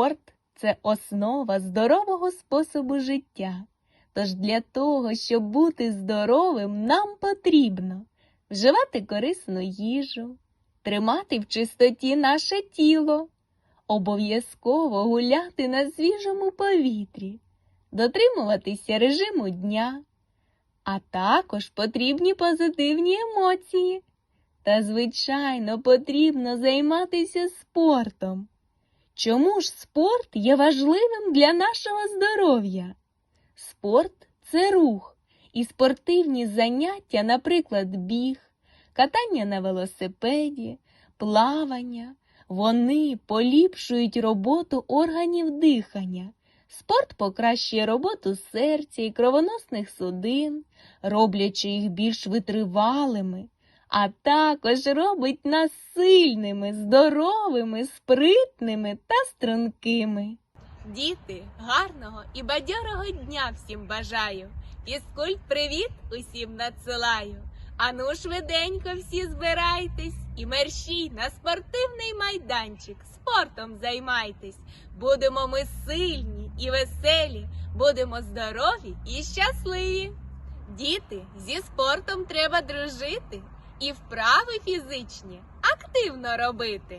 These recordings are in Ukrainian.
Спорт це основа здорового способу життя. Тож для того, щоб бути здоровим, нам потрібно вживати корисну їжу, тримати в чистоті наше тіло, обов'язково гуляти на свіжому повітрі, дотримуватися режиму дня, а також потрібні позитивні емоції. Та, звичайно, потрібно займатися спортом. Чому ж спорт є важливим для нашого здоров'я? Спорт це рух, і спортивні заняття, наприклад, біг, катання на велосипеді, плавання, вони поліпшують роботу органів дихання. Спорт покращує роботу серця і кровоносних судин, роблячи їх більш витривалими, а також робить нас сильними, здоровими, спритними та стрункими. Діти, гарного і бадьорого дня всім бажаю. Фізкульт привіт усім надсилаю. Ану швиденько всі збирайтесь і мерщій на спортивний майданчик. Спортом займайтесь. Будемо ми сильні і веселі, будемо здорові і щасливі. Діти, зі спортом треба дружити і вправи фізичні активно робити.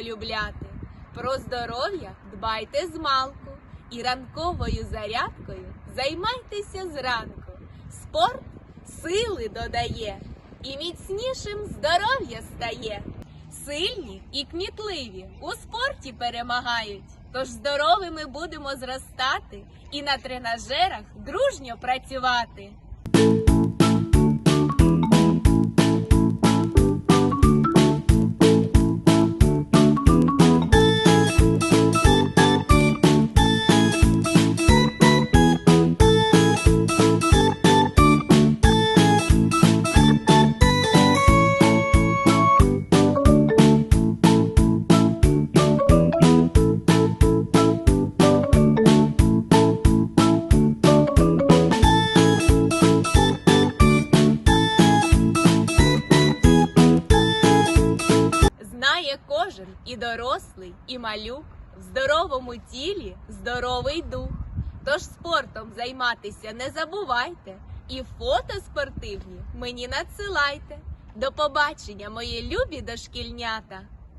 Полюбляти. Про здоров'я дбайте з малку і ранковою зарядкою займайтеся зранку. Спорт сили додає і міцнішим здоров'я стає. Сильні і кмітливі у спорті перемагають. Тож здоровими будемо зростати і на тренажерах дружньо працювати. І дорослий, і малюк. В здоровому тілі здоровий дух. Тож спортом займатися не забувайте. І фото спортивні мені надсилайте. До побачення, мої любі дошкільнята!